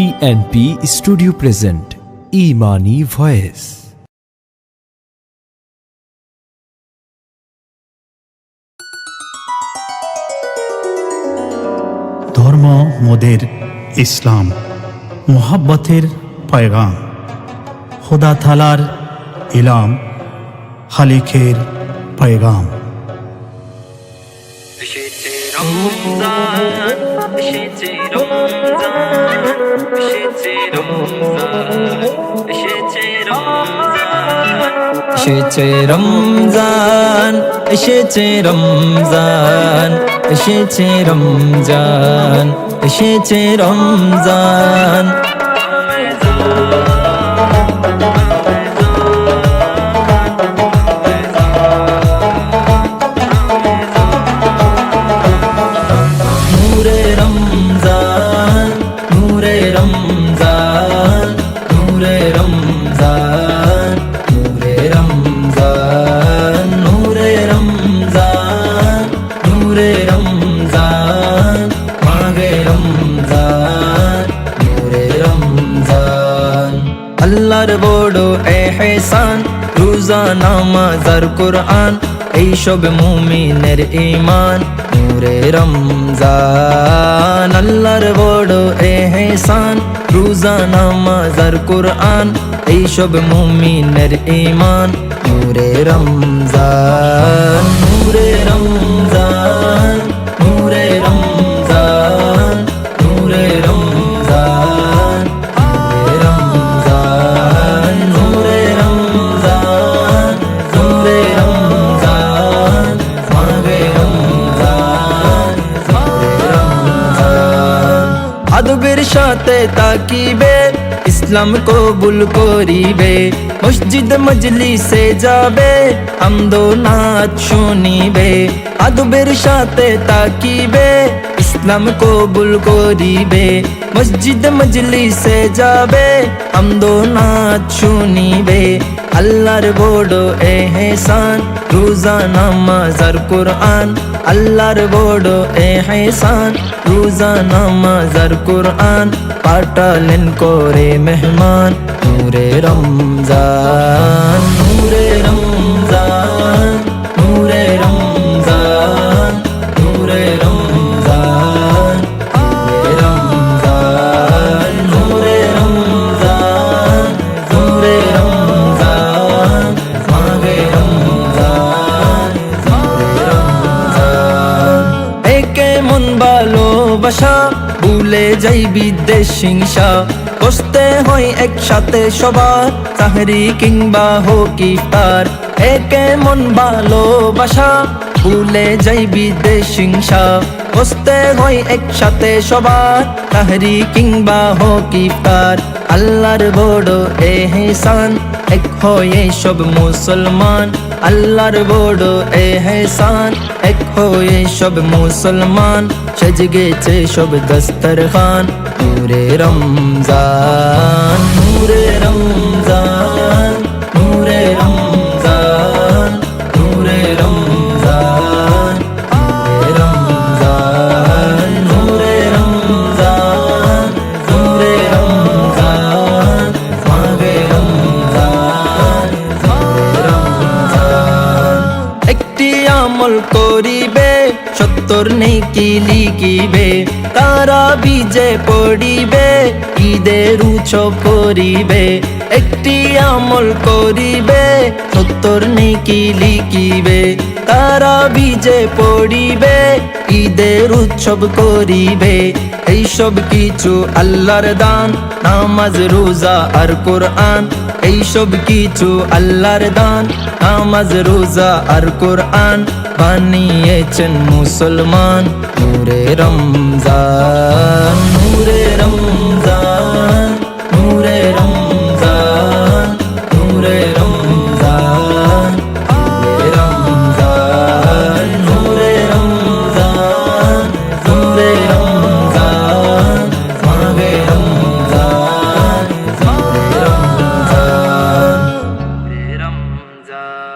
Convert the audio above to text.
TNP studio present ইমানি voice ধর্ম, মোদের ইসলাম, মোহাব্বতের পয়গাম, খোদা থালার ইলাম, খালিকের পয়গাম। রমজান, এসেছে রমজান এসেছে রমজান এসেছে রমজান। এসেছে রমজান এসেছে রমজান এসেছে রমজান এসেছে রমজান। রমজান, নূরে রমজান। আল্লাহর বড় এহসান, রোজা, নামাজ আর কোরআন, এইসব মুমিনের ইমান নূরে রমজান। আল্লাহর বড় এহসান, রোজা, নামাজ আর কোরআন, এইসব মুমিনের ইমান নূরে রমজান। নূরে রমজান সাথে তাকিবে, ইসলাম কবুল করিবে, মসজিদ মজলিসে যাবে আমদো নাচ শুনিবে, আদবের সাথে তাকিবে, ইসলাম কবুল করিবে, মসজিদ মজলিসে যাবে আমদো নাচ শুনিবে। আল্লাহর বড় এহসান, রোজা, নামাজ আর কোরআন। আল্লাহর বড় এহসান, রোজা, নামাজ আর কোরআন। পাঠালেন করে মেহমান নূরে রমজান। নূরে ভালোবাসা, ভুলে যাই বিদ্বেষ হিংসা। বসতে হয় একসাথে সবার তাহরি কিংবা হোক ইফতার একে মন ভালোবাসা, ভুলে যাই বিদ্বেষ হিংসা। বসতে হয় একসাথে সবার তাহরি কিংবা হোক ইফতার আল্লাহর বড় এহসান, এক হয়ে সব মুসলমান। আল্লাহর বড় এহসান, এক হয়ে সব মুসলমান। সেজ গেছে সব দস্তরখান, নূরে রমজান নূরে রমজান। করিবে, সত্তর নেকি লিখিবে, তারা বিজে পড়িবে, ঈদের উৎসব করিবে, একটি আমল করিবে, সত্তর নেকি লিখিবে। তারা বীজে পড়িবে, ঈদের উৎসব করিবে। এইসব কিছু আল্লাহর দান, নামাজ, রোজা আর কোরআন। এইসব কিছু আল্লাহর দান, নামাজ, রোজা আর কোরআন। বানিয়েছেন মুসলমান নূরে রমজান। নূরে রমজান Yeah.